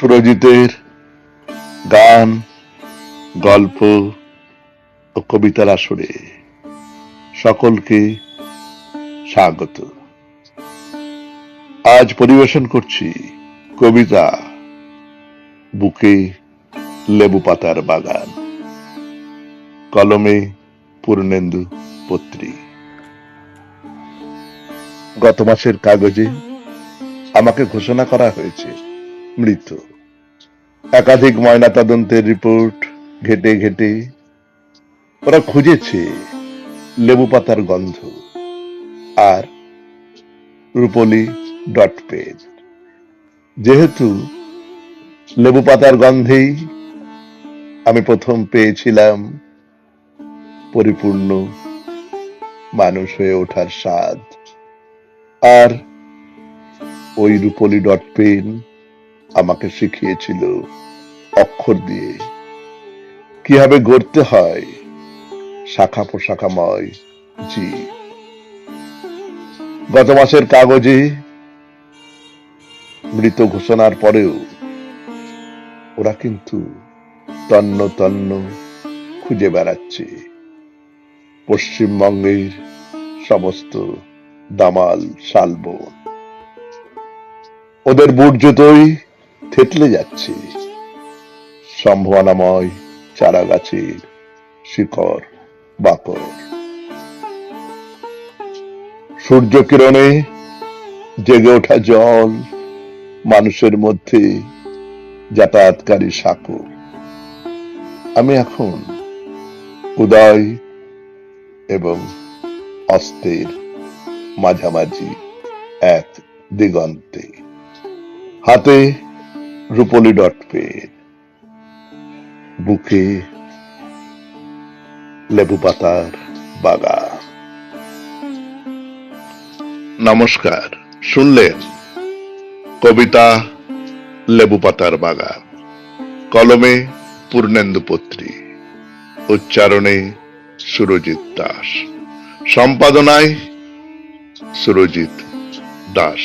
সুরজিতের গান, গল্প ও কবিতার আসরে সকলকে স্বাগত। আজ পরিবেশন করছি কবিতা বুকে লেবু পাতার বাগান। কলমে পূর্ণেন্দু পত্রী। গত মাসের কাগজে আমাকে ঘোষণা করা হয়েছে মৃত একাধিক ময়না তদন্তের রিপোর্ট ঘেটে ঘেটে ওরা খুঁজেছে লেবু পাতার গন্ধ আর রূপলি ডট পেজ। যেহেতু লেবু পাতার গন্ধেই আমি প্রথম পেয়েছিলাম পরিপূর্ণ মানুষ হয়ে ওঠার স্বাদ। আর ওই রূপলি ডট পেন আমাকে শিখিয়েছিল অক্ষর দিয়ে। কীভাবে গড়তে হয় শাখা প্রশাখাময় জি গত মাসের কাগজে মৃত ঘোষণার পরেও ওরা কিন্তু তন্ন তন্ন খুঁজে বেড়াচ্ছে। পশ্চিমবঙ্গের সমস্ত দামাল শালবন। ওদের বুট জুতোই থেতলে যাচ্ছে। সম্ভাবনাময় চারা গাছের শিকড় বাকর। সূর্য কিরণে জেগে ওঠা জল মানুষের মধ্যে যাতায়াতকারী সাঁকো। আমি এখন উদয় এবং অস্তের মাঝামাঝি এক দিগন্তে। হাতে রূপলি ডট বুকে লেবু পাতার বাগান। নমস্কার, শুনলেন কবিতা লেবু পাতার বাগান। কলমে পূর্ণেন্দু পত্রী, উচ্চারণে সুরজিৎ দাস। সম্পাদনায় সুরজিৎ দাস।